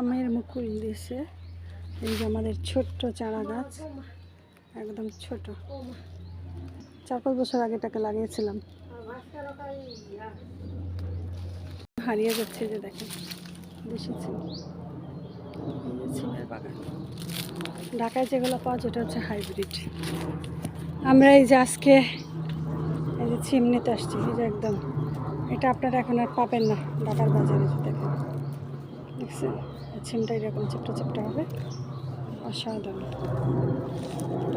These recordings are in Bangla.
আমের মুকুল দিয়েছে। এই যে আমাদের ছোট্ট চারা গাছ, একদম ছোট। চার পাঁচ বছর আগে এটাকে লাগিয়েছিলাম। হারিয়ে যাচ্ছে যে দেখেন ছিমের বাগান ঢাকায় যেগুলো পাওয়া যায় ওটা হচ্ছে হাইব্রিড। আমরা এই যে আজকে এই যে ছিম নিতে আসছি, এই যে একদম। এটা আপনারা এখন আর পাবেন না, ঢাকার বাজারে দেখেন। দেখছেন ছিমটা এরকম চিপটা চিপটা হবে। অসাধারণ।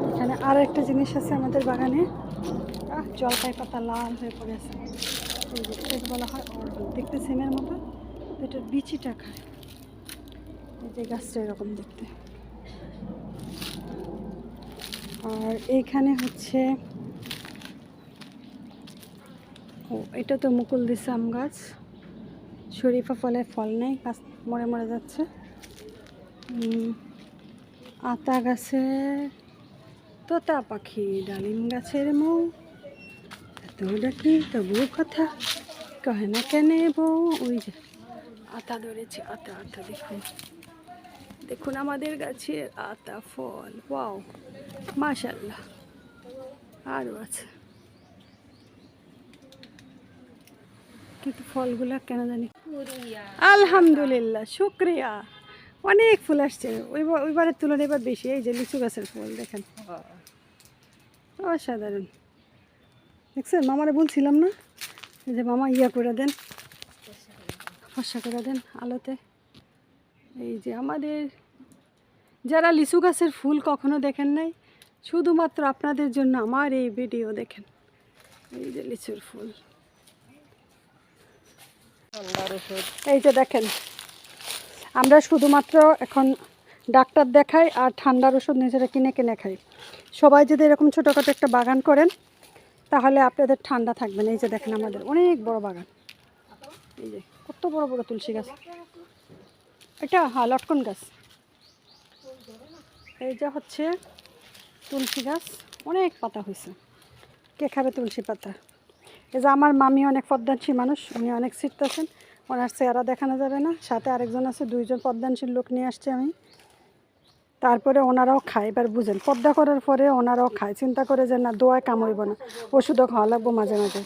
এখানে আর একটা জিনিস আছে আমাদের বাগানে। জলপাই পাতা লাল হয়ে যে এটাকে বলা হয় অর্গল দেখতে সিমের মতো এটার বিচিটা খায়। এই যে গাছটা এরকম দেখতে। আর এইখানে হচ্ছে, ও, এটা তো মুকুল দিছে আম গাছ। শরীফা ফলের ফল নেই গাছ মরে মরে যাচ্ছে। আতা গাছে, তোতা পাখি, ডালিম গাছের মৌ। এত ডাকি, তবু কথা কহে না কেন বউ ওই যে, আতা ধরেছে, আতা আতা দেখুন। দেখুন আমাদের গাছে আতা, ফল, ওয়াও মাশাল্লাহ আরও আছে। কিন্তু ফলগুলা কেন জানি আলহামদুলিল্লাহ শুক্রিয়া। অনেক ফুল আসছে। ওইবার ওইবারের তুলনায় এবার বেশি এই যে লিচু গাছের ফুল দেখেন। অসাধারণ। দেখছেন? মামারে বলছিলাম না? যে মামা ইয়া করে দেন। ফর্সা করে দেন আলোতে। এই যে আমাদের যারা লিচু গাছের ফুল কখনো দেখেন নাই শুধুমাত্র আপনাদের জন্য আমার এই ভিডিও দেখেন। এই যে লিচুর ফুল। এই যে দেখেন, আমরা শুধুমাত্র এখন ডাক্তার দেখাই আর ঠান্ডার ওষুধ নিজেরা কিনে কিনে খাই। সবাই যদি এরকম ছোটোখাটো একটা বাগান করেন, তাহলে আপনাদের ঠান্ডা থাকবে না। এই যে দেখেন আমাদের অনেক বড় বাগান। এই যে কত বড় বড় তুলসী গাছ। এটা হ্যাঁ লটকন গাছ। এই যে হচ্ছে তুলসী গাছ। অনেক পাতা হয়েছে। কে খাবে তুলসী পাতা? এই যে আমার মামি অনেক পদ্মানশী মানুষ, উনি অনেক ছিটতেছেন। ওনার চেহারা দেখানো যাবে না। সাথে আরেকজন আছে, দুইজন পদ্মানশীল লোক নিয়ে আসছি আমি। তারপরে ওনারাও খায়। এবার বুঝেন, পদ্মা করার পরে ওনারাও খায়। চিন্তা করে যে না দোয়ায় কাম হইব না। ওষুধও খাওয়া লাগবো মাঝে মাঝে।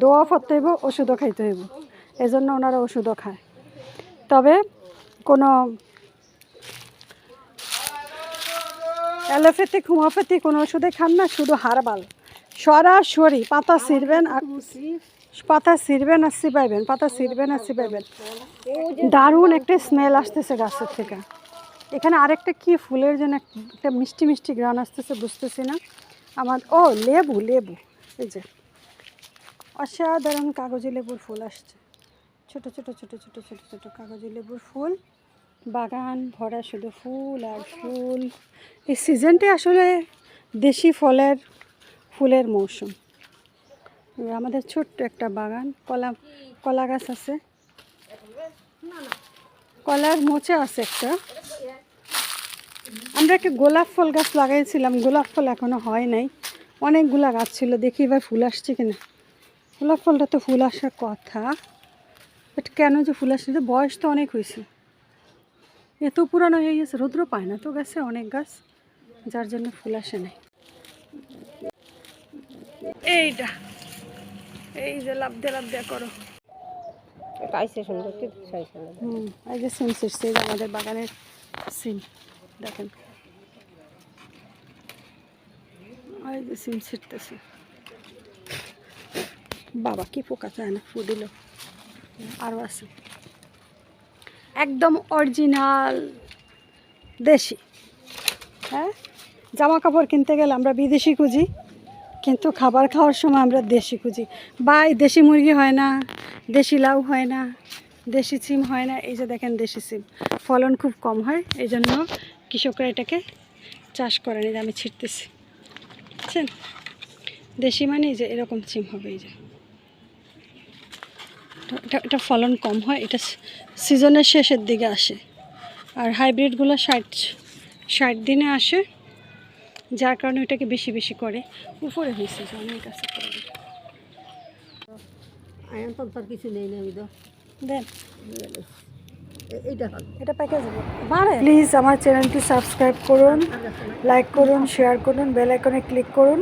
দোয়া ফরতে হইব ওষুধও খাইতে হইব। এই জন্য ওনারা ওষুধও খায়। তবে কোনো অ্যালোপ্যাথিক হোমিওপ্যাথি কোনো ওষুধে খান না, শুধু হারবাল সরাসরি পাতা ছিঁড়বেন আর পাতা ছিঁড়বেন আর চিবাইবেন, পাতা ছিঁড়বেন আর চিবাইবেন। দারুণ একটা স্মেল আসতেছে গাছের থেকে। এখানে আরেকটা কি ফুলের জন্য একটা মিষ্টি মিষ্টি গ্রান আসতেছে বুঝতেছি না। আমার, ও, লেবু লেবু। এই যে, অসাধারণ কাগজি লেবুর ফুল আসছে। ছোট ছোট ছোট ছোট ছোট ছোট কাগজি লেবুর ফুল। বাগান ভরা শুধু ফুল আর ফুল। এই সিজনটি আসলে দেশি ফলের ফুলের মৌসুম। আমাদের ছোট্ট একটা বাগান, কলা কলা গাছ আছে। কলার মোচা আছে একটা। আমরা একটা গোলাপ ফল গাছ লাগাইছিলাম, গোলাপ ফল এখনও হয় নাই। অনেকগুলা গাছ ছিল, দেখি এবার ফুল আসছে কিনা। গোলাপ ফলটা তো ফুল আসার কথা। বাট কেন যে ফুল আসছে বয়স তো অনেক হয়েছে। এত পুরানো হয়ে গেছে, রৌদ্র পায় না তো গাছে অনেক গাছ, যার জন্য ফুল আসে নাই। এইটা এই যে লাভ দিয়ে লাভ দিয়ে করো। পাইছে সুন্দর হুম এই যে সিম যে আমাদের বাগানের সিম দেখেন। এই যে সিম ছিটতেছে বাবা কি পোকা চায় না? ফু দিল। আরও আছে। একদম অরিজিনাল দেশি। হ্যাঁ? জামা কাপড় কিনতে গেলে আমরা বিদেশি খুঁজি। কিন্তু খাবার খাওয়ার সময় আমরা দেশি খুঁজি বা দেশি মুরগি হয় না, দেশি লাউ হয় না, দেশি সিম হয় না। এই যে দেখেন দেশি সিম। ফলন খুব কম হয়, এই জন্য কৃষকরা এটাকে চাষ করেন এই যে আমি ছিটতেছি। বুঝছেন? দেশি মানে যে এরকম সিম হবে, এই যে। এটা এটা ফলন কম হয়, এটা সিজনের শেষের দিকে আসে। আর হাইব্রিডগুলো ষাট ষাট দিনে আসে। যার কারণে ওইটাকে বেশি বেশি করে উপরে হয়েছে যে অনেক আছে। আয়ন কিছু নেই না আমি তো দেন। এইটা এটা প্যাকেজ প্লিজ আমার চ্যানেলটি সাবস্ক্রাইব করুন লাইক করুন শেয়ার করুন বেল আইকনে ক্লিক করুন।